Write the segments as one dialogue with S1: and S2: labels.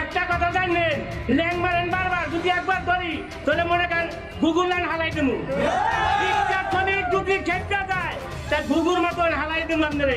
S1: একটা কথা জানেন ল্যাং মারেন বারবার, যদি একবার ধরি, তাহলে মনে করেন গুগল লাইন হালাই দেবো। যদি খেপটা যায়, তা গুগুর মতন হালাই দেবো আপনার।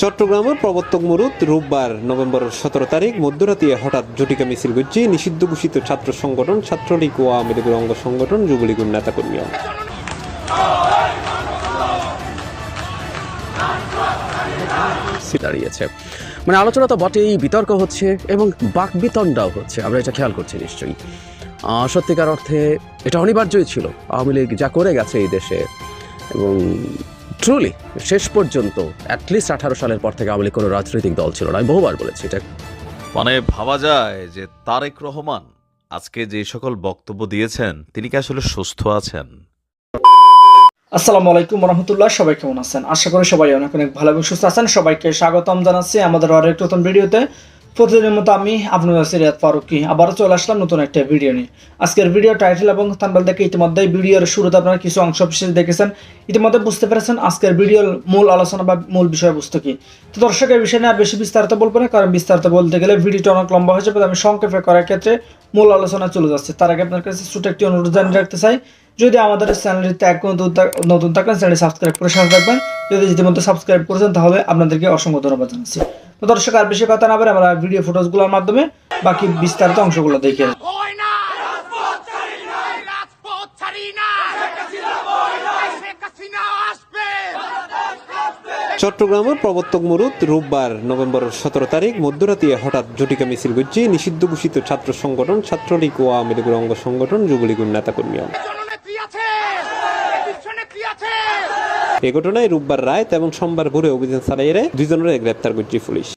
S2: চট্টগ্রামের প্রবর্তক মুরুদ, রোববার নভেম্বর সতেরো তারিখ, মধ্যরাতে হঠাৎ জটিকা মিছিল করছে নিষিদ্ধ ঘোষিত ছাত্র সংগঠন, ছাত্রলীগ ও আওয়ামী লীগের অঙ্গ সংগঠন, যুবলীগের নেতাকর্মী
S3: দাঁড়িয়েছে। মানে আলোচনা তো বটেই, বিতর্ক হচ্ছে এবং বাক বিতণ্ডাও হচ্ছে, আমরা এটা খেয়াল করছি নিশ্চয়ই। সত্যিকার অর্থে এটা অনিবার্যই ছিল। আওয়ামী লীগ যা করে গেছে এই দেশে এবং ট্রুলি শেষ পর্যন্ত অ্যাটলিস্ট আঠারো সালের পর থেকে আওয়ামী লীগ কোনো রাজনৈতিক দল ছিল না। আমি বহুবার বলেছি এটা।
S4: মানে ভাবা যায় যে তারেক রহমান আজকে যে সকল বক্তব্য দিয়েছেন তিনি কি আসলে সুস্থ আছেন?
S5: আসসালামু আলাইকুম রহমতুল্লাহ সবাই কেমন আছেন? আশা করি সবাই অনেক অনেক ভালো এবং সুস্থ আছেন। সবাইকে স্বাগতম জানাচ্ছি আমাদের আরও একটি নতুন ভিডিওতে। প্রতিদিনের মতো আমি আপনার সিরিয়াত ফারুকি। আবারও চলে আসলাম নতুন একটা ভিডিও নিয়ে। আজকের ভিডিও টাইটেল এবং থাম্বেল দেখে ইতিমধ্যে ভিডিওর শুরুতে আপনারা কিছু অংশ বিশেষ দেখেছেন। ইতিমধ্যে বুঝতে পেরেছেন আজকের ভিডিওর মূল আলোচনা বা মূল বিষয়বস্তু কি। তো দর্শক, এই বিষয় নিয়ে আর বেশি বিস্তারিত বলব না, কারণ বিস্তারিত বলতে গেলে ভিডিওটা অনেক লম্বা হয়ে যাবে আমি সংক্ষেপে করার ক্ষেত্রে মূল আলোচনা চলে যাচ্ছে। তার আগে আপনার কাছে ছোট একটি অনুরোধ জানিয়ে রাখতে চাই যদি আমাদের চ্যানেলটিতে এক নতুন থাক- নতুন থাকলে চ্যানেলটি সাবস্ক্রাইব করে সাথে থাকবেন। যদি ইতিমধ্যে সাবস্ক্রাইব করেছেন তাহলে আপনাদেরকে অসংখ্য ধন্যবাদ জানাচ্ছি। তো দর্শক আর বেশি কথা না বলে আমরা ভিডিও ফুটেজগুলোর মাধ্যমে বাকি বিস্তারিত অংশগুলো দেখে
S2: চট্টগ্রামের প্রবর্তক মুরুদ রোববার নভেম্বর সতেরো তারিখ মধ্যরাতে হঠাৎ জটিকা মিছিল করছে নিষিদ্ধ ঘোষিত ছাত্র সংগঠন ছাত্রলীগ ও আওয়ামী লীগের অঙ্গ সংগঠন যুবলীগের নেতাকর্মী
S6: জননেত্রী আছে বিশ্বনেত্রী আছে
S2: এ ঘটনায় রোববার রাত এবং সোমবার ভোরে অভিযান চালিয়ে দুইজনের গ্রেপ্তার করছে পুলিশ।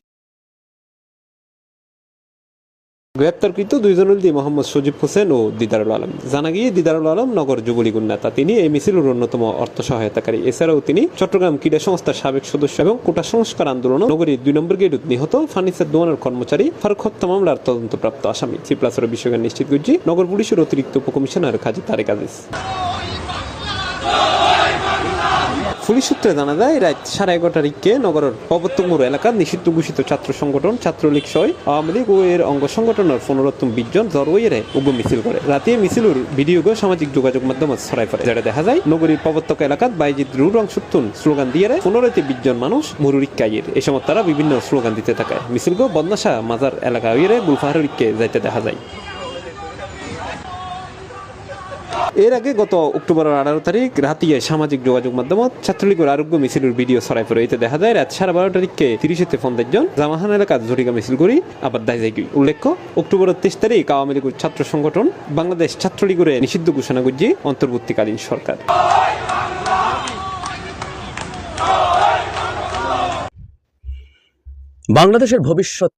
S2: গ্রেপ্তারকৃত দুইজন হল দিয়ে মোহাম্মদ সজিব হোসেন ও দিদারুল আলম। জানা গিয়ে দিদারুল আলম নগর যুবলীগুর নেতা। তিনি এই মিছিলের অন্যতম অর্থ সহায়তাকারী। এছাড়াও তিনি চট্টগ্রাম ক্রীড়া সংস্থার সাবেক সদস্য এবং কোটা সংস্কার আন্দোলন নগরীর দুই নম্বর গেট নিহত ফার্নিচার দোকানের কর্মচারী ফারুক হত্যা মামলার তদন্তপ্রাপ্ত আসামি। সি প্লাসের বিষয়কে নিশ্চিত করছি নগর পুলিশের অতিরিক্ত উপকমিশনার কাজী তারেক আজিজ। পুলিশ সূত্রে জানা যায়, রাত সাড়ে এগারোটার দিকে নগরের প্রবর্তমুর এলাকার নিষিদ্ধ ঘোষিত ছাত্র সংগঠন ছাত্রলীগ সহ আওয়ামী লীগ ও এর অঙ্গ সংগঠনের পনেরোত্তম বিশ জন জরওয়েরে উগ্র মিছিল করে। রাতে মিছিলের ভিডিও সামাজিক যোগাযোগ মাধ্যমে ছড়াই পড়ে। যেটা দেখা যায়, নগরীর প্রবর্তক এলাকাত বাইজিৎ রু রং সুত্তুন স্লোগান দিয়ে পনেরোতে বিশ জন মানুষ মুরুরিক্কাইয়ের এই সময় তারা বিভিন্ন স্লোগান দিতে থাকে। মিছিল গো বদনাশা মাজার এলাকা হইয়ে গুলফাহারিককে যাইতে দেখা যায়। এর আগে গত অক্টোবরের আঠারো তারিখ রাতিয়ে সামাজিক যোগাযোগ মাধ্যমত ছাত্রলীগের আরোগ্য মিছিলের ভিডিও ছড়াই পড়ে। এতে দেখা যায়, রাত সাড়ে বারো তারিখকে তিরিশেতে পঞ্চাশ জন জামাহান এলাকার ঝটিকা মিছিল করি, আবার দায় যায় উল্লেখ্য, অক্টোবরের তেইশ তারিখ আওয়ামী লীগের ছাত্র সংগঠন বাংলাদেশ ছাত্রলীগের নিষিদ্ধ ঘোষণা করছে অন্তর্বর্তীকালীন সরকার।
S3: বাংলাদেশের ভবিষ্যৎ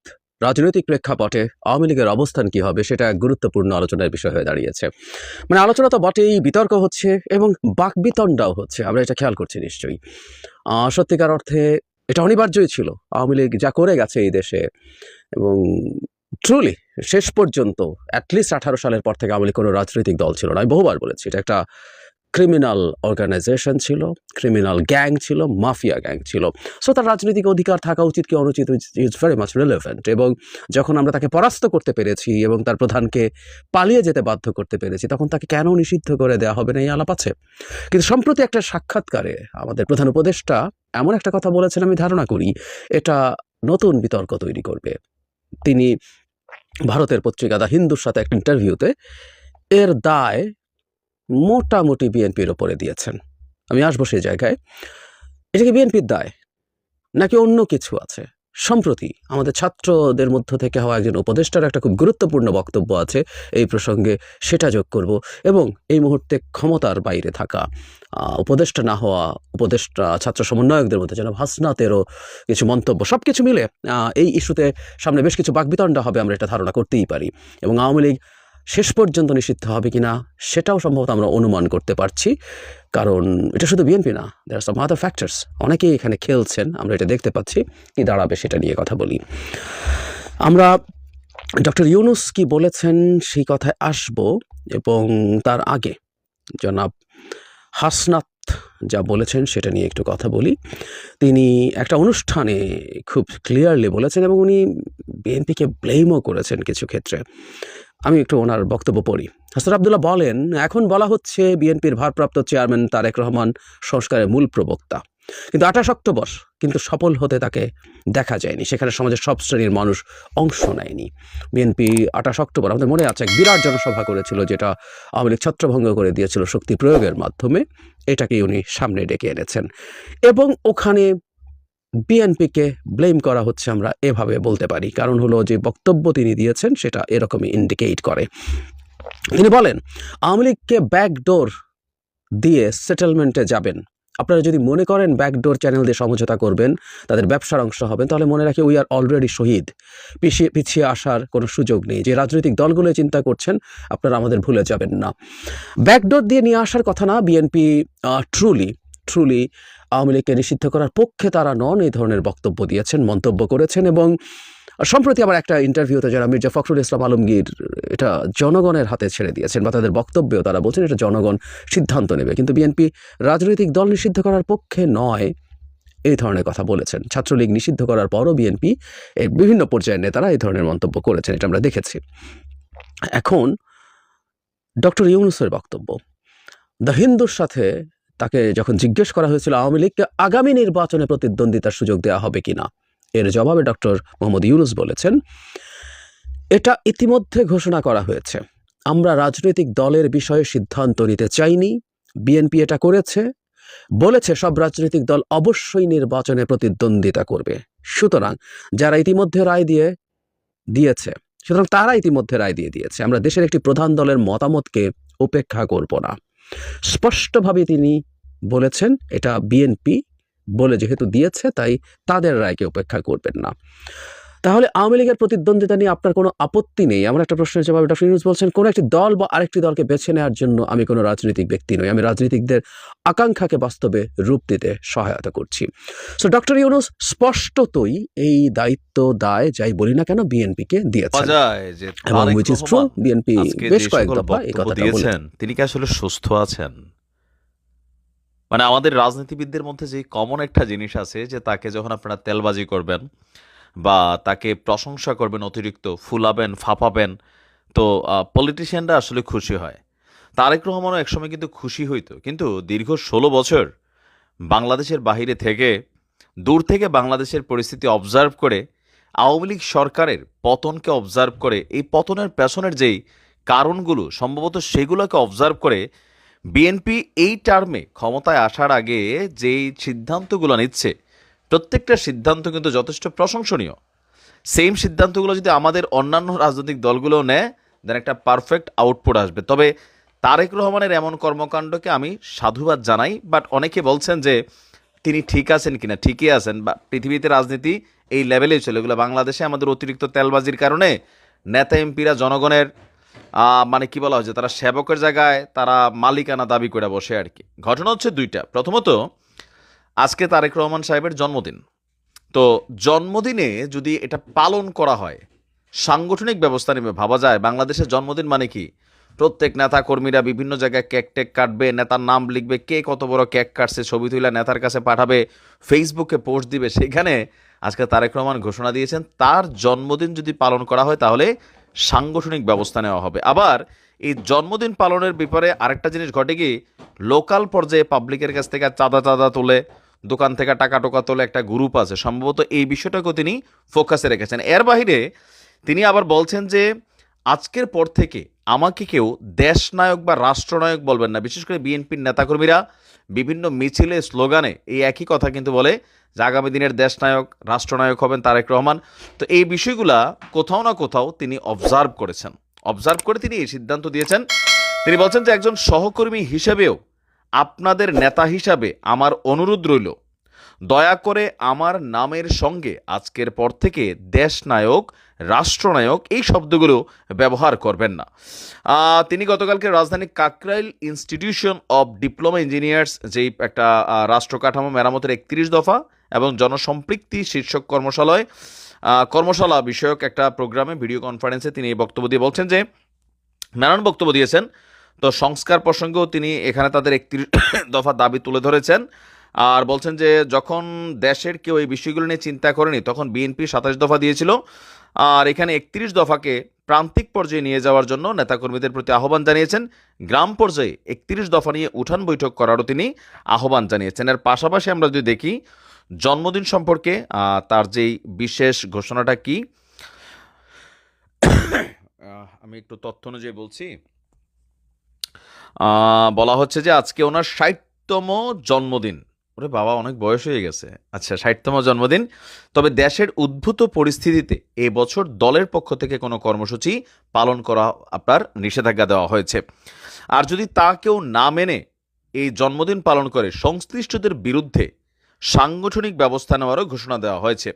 S3: রাজনৈতিক প্রেক্ষাপটে আওয়ামী লীগের অবস্থান কি হবে, সেটা গুরুত্বপূর্ণ আলোচনার বিষয় হয়ে দাঁড়িয়েছে। মানে আলোচনা তো বটেই, বিতর্ক হচ্ছে এবং বাক বিতণ্ডাও হচ্ছে, আমরা এটা খেয়াল করছি নিশ্চয়ই। সত্যিকার অর্থে এটা অনিবার্যই ছিল, আওয়ামী লীগ যা করে গেছে এই দেশে এবং ট্রুলি শেষ পর্যন্ত অ্যাটলিস্ট আঠারো সালের পর থেকে আওয়ামী লীগ কোনো রাজনৈতিক দল ছিল না, আমি বহুবার বলেছি, এটা একটা ক্রিমিনাল অর্গানাইজেশন ছিল ক্রিমিনাল গ্যাং ছিল মাফিয়া গ্যাং ছিল। সো তার রাজনৈতিক অধিকার থাকা উচিত কি অনুচিত? ইজ ভেরি মাচ রিলেভেন্ট এবং যখন আমরা তাকে পরাস্ত করতে পেরেছি এবং তার প্রধানকে পালিয়ে যেতে বাধ্য করতে পেরেছি, তখন তাকে কেন নিষিদ্ধ করে দেওয়া হবে না এই আলাপ আছে? কিন্তু সম্প্রতি একটা সাক্ষাৎকারে আমাদের প্রধান উপদেষ্টা এমন একটা কথা বলেছেন, আমি ধারণা করি, এটা নতুন বিতর্ক তৈরি করবে। তিনি ভারতের পত্রিকা দা হিন্দুর সাথে একটা ইন্টারভিউতে এর দায় মোটামুটি বিএনপির ওপরে দিয়েছেন। আমি আসব সেই জায়গায়। এটা কি বিএনপির দায়? নাকি অন্য কিছু আছে? সম্প্রতি আমাদের ছাত্রদের মধ্য থেকে হওয়া একজন উপদেষ্টার একটা খুব গুরুত্বপূর্ণ বক্তব্য আছে। এই প্রসঙ্গে সেটা যোগ করব এবং এই মুহূর্তে ক্ষমতার বাইরে থাকা উপদেষ্টা না হওয়া, উপদেষ্টা, ছাত্র সমন্বয়কদের মধ্যে যেন হাসনাতেরও কিছু মন্তব্য সব কিছু মিলে এই ইস্যুতে সামনে বেশ কিছু বাকবিতণ্ডা হবে আমরা এটা ধারণা করতেই পারি। এবং আওয়ামী লীগ শেষ পর্যন্ত নিষিদ্ধ হবে কি না সেটাও সম্ভবত আমরা অনুমান করতে পারছি। কারণ এটা শুধু বিএনপি না দেয়ার সাম আদার ফ্যাক্টরস অনেকেই এখানে খেলছেন, আমরা এটা দেখতে পাচ্ছি। কি দাঁড়াবে সেটা নিয়ে কথা বলি। আমরা ডক্টর ইউনুস কি বলেছেন সেই কথায় আসব এবং তার আগে জনাব হাসনাত যা বলেছেন সেটা নিয়ে একটু কথা বলি। তিনি একটা অনুষ্ঠানে খুব ক্লিয়ারলি বলেছেন এবং উনি বিএনপিকে ব্লেমও করেছেন কিছু ক্ষেত্রে। আমি একটু ওনার বক্তব্য পড়ি। হাসান আবদুল্লাহ বলেন, এখন বলা হচ্ছে বিএনপির ভারপ্রাপ্ত চেয়ারম্যান তারেক রহমান সংস্কারের মূল প্রবক্তা। কিন্তু আঠাশ অক্টোবর কিন্তু সফল হতে তাকে দেখা যায়নি। সেখানে সমাজের সব শ্রেণির মানুষ অংশ নেয়নি। বিএনপি আঠাশ অক্টোবর আমাদের মনে আছে, এক বিরাট জনসভা করেছিল যেটা আওয়ামী লীগ ছত্রভঙ্গ করে দিয়েছিল শক্তি প্রয়োগের মাধ্যমে। এটাকে উনি সামনে ডেকে এনেছেন। এবং ওখানে বিএনপিকে ব্লেম করা হচ্ছে আমরা এভাবে বলতে পারি। কারণ হলো যে বক্তব্য তিনি দিয়েছেন সেটা এরকমই ইন্ডিকেট করে। তিনি বলেন, আওয়ামী লীগকে ব্যাকডোর দিয়ে সেটেলমেন্টে যাবেন। আপনারা যদি মনে করেন ব্যাকডোর চ্যানেল দিয়ে সমঝোতা করবেন, তাদের ব্যবসার অংশ হবেন, তাহলে মনে রাখি উই আর অলরেডি শহীদ। পিছিয়ে পিছিয়ে আসার কোনো সুযোগ নেই। যে রাজনৈতিক দলগুলো চিন্তা করছেন, আপনারা আমাদের ভুলে যাবেন না। ব্যাকডোর দিয়ে নিয়ে আসার কথা না বিএনপি ট্রুলি ট্রুলি আওয়ামী লীগকে নিষিদ্ধ করার পক্ষে তারা নন, এই ধরনের বক্তব্য দিয়েছেন, মন্তব্য করেছেন এবং সম্প্রতি আবার একটা ইন্টারভিউতে যারা মির্জা ফখরুল ইসলাম আলমগীর, এটা জনগণের হাতে ছেড়ে দিয়েছেন বা তাদের বক্তব্যেও তারা বলছেন এটা জনগণ সিদ্ধান্ত নেবে। কিন্তু বিএনপি রাজনৈতিক দল নিষিদ্ধ করার পক্ষে নয়, এই ধরনের কথা বলেছেন। ছাত্রলীগ নিষিদ্ধ করার পরও বিএনপি এর বিভিন্ন পর্যায়ের নেতারা এই ধরনের মন্তব্য করেছেন, এটা আমরা দেখেছি। এখন ডক্টর ইউনুসের বক্তব্য। দ্য হিন্দুর সাথে তাকে যখন জিজ্ঞেস করা হয়েছিল আওয়ামী লীগকে আগামী নির্বাচনে প্রতিদ্বন্দ্বিতার সুযোগ দেওয়া হবে কিনা এর জবাবে ডক্টর মোহাম্মদ ইউনুস বলেছেন, এটা ইতিমধ্যে ঘোষণা করা হয়েছে। আমরা রাজনৈতিক দলের বিষয়ে সিদ্ধান্ত নিতে চাইনি। বিএনপি এটা করেছে। বলেছে সব রাজনৈতিক দল অবশ্যই নির্বাচনে প্রতিদ্বন্দ্বিতা করবে। সুতরাং যারা ইতিমধ্যে রায় দিয়ে, দিয়েছে, সুতরাং তারা ইতিমধ্যে রায় দিয়ে দিয়েছে। আমরা দেশের একটি প্রধান দলের মতামতকে উপেক্ষা করব না। স্পষ্টভাবে তিনি বলেছেন, এটা বিএনপি বলে যেহেতু দিয়েছে তাই তাদের রায়কে উপেক্ষা করবেন না। তাহলে আওয়ামী লীগের প্রতিদ্বন্দ্বিতা নিয়ে আপনার কোনো আপত্তি নেই? আমার একটা প্রশ্নের জবাবে ডক্টর ইউনুস বলছেন কোনো একটি দল বা আরেকটি দলকে বেছে নেওয়ার জন্য আমি কোনো রাজনৈতিক ব্যক্তি নই। আমি রাজনীতিকদের আকাঙ্ক্ষাকে বাস্তবে রূপ দিতে সহায়তা করছি। সো ডক্টর ইউনুস স্পষ্টতই এই দায়িত্ব দায় যাই বলি না কেন বিএনপিকে দিয়েছেন। এবং বিএনপি বেশ কয়েক দফা এই কথাটা বলেছেন।
S4: দিয়েছেন তিনি কি আসলে সুস্থ আছেন? মানে আমাদের রাজনীতিবিদদের মধ্যে যে কমন একটা জিনিস আছে যে তাকে যখন আপনারা তেলবাজি করবেন বা তাকে প্রশংসা করবেন অতিরিক্ত, ফুলাবেন, ফাঁপাবেন, তো পলিটিশিয়ানরা আসলে খুশি হয়। তারেক রহমানও একসময় কিন্তু খুশি হইতো। কিন্তু দীর্ঘ ষোলো বছর বাংলাদেশের বাহিরে থেকে, দূর থেকে বাংলাদেশের পরিস্থিতি অবজার্ভ করে, আওয়ামী লীগ সরকারের পতনকে অবজার্ভ করে, এই পতনের পেছনের যেই কারণগুলো, সম্ভবত সেগুলোকে অবজার্ভ করে বিএনপি এই টার্মে ক্ষমতায় আসার আগে যেই সিদ্ধান্তগুলো নিচ্ছে, প্রত্যেকটা সিদ্ধান্ত কিন্তু যথেষ্ট প্রশংসনীয়। সেম সিদ্ধান্তগুলো যদি আমাদের অন্যান্য রাজনৈতিক দলগুলো নেয় দেন একটা পারফেক্ট আউটপুট আসবে। তবে তারেক রহমানের এমন কর্মকাণ্ডকে আমি সাধুবাদ জানাই বাট অনেকে বলছেন যে তিনি ঠিক আছেন কিনা? ঠিকই আছেন বা পৃথিবীতে রাজনীতি এই লেভেলেই চলে। এগুলো বাংলাদেশে আমাদের অতিরিক্ত তেলবাজির কারণে নেতা, এমপিরা, জনগণের মানে কি বলা হচ্ছে তারা সেবকের জায়গায় তারা মালিকানা দাবি করে বসে আর কি। ঘটনা হচ্ছে দুইটা। প্রথমত, আজকে তারেক রহমান সাহেবের জন্মদিন। তো জন্মদিনে যদি এটা পালন করা হয়, সাংগঠনিক ব্যবস্থা নেবে, ভাবা যায়। বাংলাদেশের জন্মদিন মানে কি? প্রত্যেক নেতা কর্মীরা বিভিন্ন জায়গায় কেক টেক কাটবে, নেতার নাম লিখবে, কে কত বড় কেক কাটছে, ছবি তুলে নেতার কাছে পাঠাবে ফেসবুকে পোস্ট দিবে। সেখানে আজকে তারেক রহমান ঘোষণা দিয়েছেন, তার জন্মদিন যদি পালন করা হয়, তাহলে সাংগঠনিক ব্যবস্থা নেওয়া হবে। আবার এই জন্মদিন পালনের ব্যাপারে আরেকটা জিনিস ঘটে কি, লোকাল পর্যায়ে পাবলিকের কাছ থেকে চাঁদা চাঁদা তোলে, দোকান থেকে টাকা টোকা তোলে একটা গ্রুপ আছে। সম্ভবত এই বিষয়টাকেও তিনি ফোকাসে রেখেছেন। এর বাহিরে তিনি আবার বলছেন যে আজকের পর থেকে আমাকে কেউ দেশনায়ক বা রাষ্ট্রনায়ক বলবেন না। বিশেষ করে বিএনপির নেতাকর্মীরা বিভিন্ন মিছিলে, স্লোগানে এই একই কথা কিন্তু বলে যে আগামী দিনের দেশনায়ক, রাষ্ট্রনায়ক হবেন তারেক রহমান। তো এই বিষয়গুলা কোথাও না কোথাও তিনি অবজার্ভ করেছেন। অবজার্ভ করে তিনি এই সিদ্ধান্ত দিয়েছেন। তিনি বলছেন যে একজন সহকর্মী হিসেবেও আপনাদের নেতা হিসাবে আমার অনুরোধ রইল দয়া করে আমার নামের সঙ্গে আজকের পর থেকে দেশনায়ক, রাষ্ট্রনায়ক এই শব্দগুলো ব্যবহার করবেন না। তিনি গতকালকে রাজধানী Kakrail institution of diploma engineers যেই একটা রাষ্ট্র কাঠামো মেরামতের একত্রিশ দফা এবং জনসম্পৃক্তি শীর্ষক কর্মশালায় কর্মশালা বিষয়ক একটা প্রোগ্রামে ভিডিও কনফারেন্সে তিনি এই বক্তব্য দিয়ে বলছেন যে, নানান বক্তব্য দিয়েছেন। তো সংস্কার প্রসঙ্গেও তিনি এখানে তাদের একত্রিশ দফা দাবি তুলে ধরেছেন। আর বলছেন যে যখন দেশের কেউ এই বিষয়গুলো নিয়ে চিন্তা করেনি, তখন বিএনপি সাতাশ দফা দিয়েছিল। আর এখানে একত্রিশ দফাকে প্রান্তিক পর্যায়ে নিয়ে যাওয়ার জন্য নেতাকর্মীদের প্রতি আহ্বান জানিয়েছেন। গ্রাম পর্যায়ে একত্রিশ দফা নিয়ে উঠান বৈঠক করারও তিনি আহ্বান জানিয়েছেন। এর পাশাপাশি আমরা যদি দেখি, জন্মদিন সম্পর্কে তার যেই বিশেষ ঘোষণাটা কি? আমি একটু তথ্য অনুযায়ী বলছি। বলা হচ্ছে যে আজকে ওনার ষাটতম জন্মদিন। ওরে বাবা, অনেক বয়স হয়ে গেছে। আচ্ছা ষাটতম জন্মদিন। তবে দেশের উদ্ভূত পরিস্থিতিতে এবছর দলের পক্ষ থেকে কোনো কর্মসূচি পালন করা আপনার নিষেধাজ্ঞা দেওয়া হয়েছে। আর যদি তা কেউ না মেনে এই জন্মদিন পালন করে, সংশ্লিষ্টদের বিরুদ্ধে সাংগঠনিক ব্যবস্থা নেওয়ারও ঘোষণা দেওয়া হয়েছে।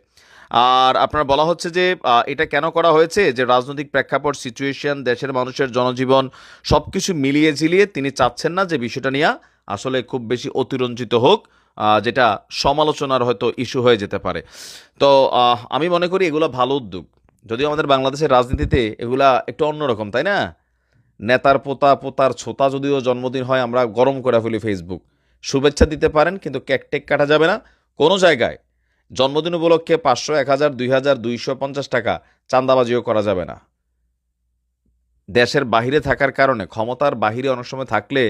S4: আর আপনার বলা হচ্ছে যে এটা কেন করা হয়েছে? যে রাজনৈতিক প্রেক্ষাপট সিচুয়েশন দেশের মানুষের জনজীবন সব কিছু মিলিয়ে ঝিলিয়ে তিনি চাচ্ছেন না যে বিষয়টা নিয়ে আসলে খুব বেশি অতিরঞ্জিত হোক। যেটা সমালোচনার হয়তো ইস্যু হয়ে যেতে পারে। তো আমি মনে করি এগুলো ভালো উদ্যোগ। যদিও আমাদের বাংলাদেশের রাজনীতিতে এগুলা একটু অন্যরকম, তাই না? নেতার পোতা পোতার ছোতা যদিও জন্মদিন হয়, আমরা গরম করে ফেলি ফেসবুক শুভেচ্ছা দিতে পারেন, কিন্তু কেক টেক কাটা যাবে না। কোনো জায়গায় জন্মদিন উপলক্ষে পাঁচশো, এক হাজার, দুই হাজার, দুইশো পঞ্চাশ টাকা চাঁদাবাজিও করা যাবে না। দেশের বাহিরে থাকার কারণে, ক্ষমতার বাহিরে অনেক সময় থাকলে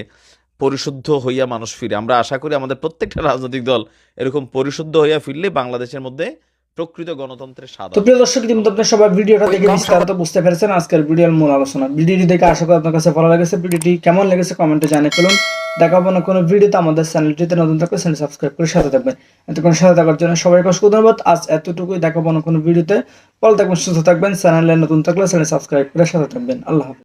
S4: পরিশুদ্ধ হইয়া মানুষ ফিরে। আমরা আশা করি আমাদের প্রত্যেকটা রাজনৈতিক দল এরকম পরিশুদ্ধ হইয়া ফিরলে বাংলাদেশের মধ্যে প্রকৃত গণতন্ত্রের স্বাদ
S5: তো প্রিয় দর্শক ইতিমধ্যে আপনি সবাই ভিডিওটা দেখে বিস্তারিত বুঝতে পেরেছেন আজকের ভিডিওর মূল আলোচনা। ভিডিওটি দেখে আশা করি আপনার কাছে ভালো লেগেছে। ভিডিওটি কেমন লেগেছে কমেন্টে জানিয়ে ফেলুন। দেখাবো না কোনো ভিডিওতে। আমাদের চ্যানেলটিতে নতুন থাকলে চ্যানেল সাবস্ক্রাইব করে সাথে থাকবেন। এতক্ষণ সাথে থাকার জন্য সবাইকে অসংখ্য ধন্যবাদ। আজ এতটুকুই। দেখাবো না কোনো ভিডিওতে। ভালো থাকবেন সুস্থ থাকবেন। চ্যানেলে নতুন থাকলে চ্যানেল সাবস্ক্রাইব করে সাথে থাকবেন। আল্লাহ হাফেজ।